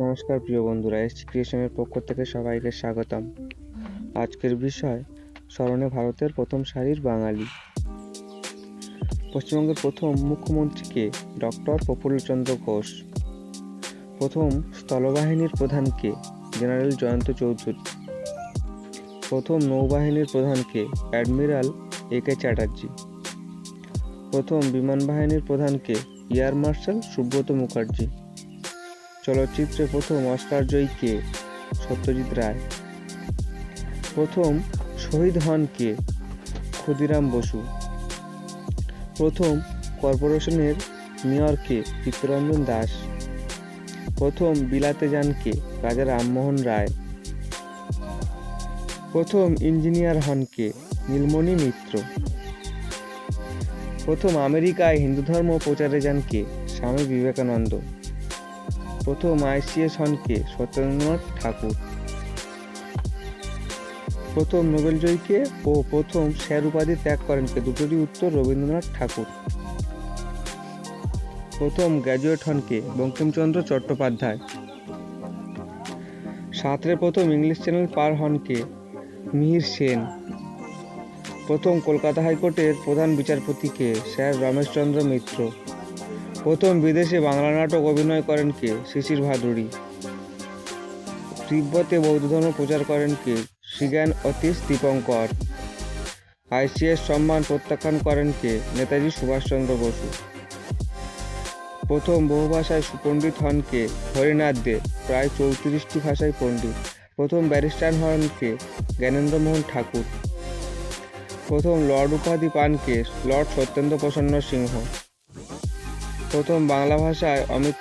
নমস্কার প্রিয় বন্ধুরা, এস ক্রিয়েশনের পক্ষ থেকে সবাইকে স্বাগতম। আজকের বিষয়, স্মরণে ভারতের প্রথম সারির বাঙালি। পশ্চিমবঙ্গের প্রথম মুখ্যমন্ত্রীকে ডক্টর প্রফুল্লচন্দ্র ঘোষ। প্রথম স্থলবাহিনীর প্রধানকে জেনারেল জয়ন্ত চৌধুরী। প্রথম নৌবাহিনীর প্রধানকে অ্যাডমিরাল এ কে চ্যাটার্জি। প্রথম বিমান বাহিনীর প্রধানকে এয়ার মার্শাল সুব্রত মুখার্জি। চলচ্চিত্রে প্রথম অস্কার জয়ী কে? সত্যজিৎ রায়। প্রথম শহীদ হন কে? ক্ষুদিরাম বসু। প্রথম কর্পোরেশনের মেয়র কে? চিত্তরঞ্জন দাস। প্রথম বিলাতে যান কে? রাজা রামমোহন রায়। প্রথম ইঞ্জিনিয়ার হন কে? নীলমণি মিত্র। প্রথম আমেরিকায় হিন্দু ধর্ম প্রচারে যান কে? স্বামী বিবেকানন্দ। প্রথম আইসিএস সত্যেন্দ্রনাথ ঠাকুর। প্রথম নোবেল জয়ীকে ও প্রথম স্যার উপাধি ত্যাগ করেন কে? দুটোরই উত্তর রবীন্দ্রনাথ ঠাকুর। প্রথম গ্র্যাজুয়েট হন কে? বঙ্কিমচন্দ্র চট্টোপাধ্যায়। সাঁতরে প্রথম ইংলিশ চ্যানেল পার হন কে? মিহির সেন। প্রথম কলকাতা হাইকোর্টের প্রধান বিচারপতিকে স্যার রমেশচন্দ্র মিত্র। প্রথম বিদেশে বাংলা নাটক অভিনয় করেন কে? শিশির ভাদুড়ি। তিব্বতে বৌদ্ধ ধর্ম প্রচার করেন কে? শ্রীজ্ঞান অতীশ দীপঙ্কর। আইসিএস সম্মান প্রত্যাখ্যান করেন কে? নেতাজি সুভাষচন্দ্র বসু। প্রথম বহু ভাষায় সুপণ্ডিত হন কে? হরিনাথ দে, প্রায় চৌত্রিশটি ভাষায় পণ্ডিত। প্রথম ব্যারিস্টার হন কে? জ্ঞানেন্দ্রমোহন ঠাকুর। প্রথম লর্ড উপাধি পান কে? লর্ড সত্যেন্দ্র প্রসন্ন সিংহ। প্রথম বাংলা ভাষায় অমিত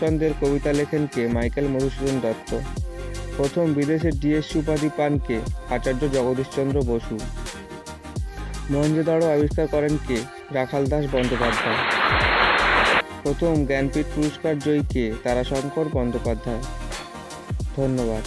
চন্দ্রের কবিতা লেখেন কে? মাইকেল মধুসূদন দত্ত। প্রথম বিদেশে ডিএসসি উপাধি পান কে? আচার্য জগদীশচন্দ্র বসু। মহেঞ্জোদাড়ো আবিষ্কার করেন কে? রাখাল দাস বন্দ্যোপাধ্যায়। প্রথম জ্ঞানপীঠ পুরস্কার জয়ী কে? তারাশঙ্কর বন্দ্যোপাধ্যায়। ধন্যবাদ।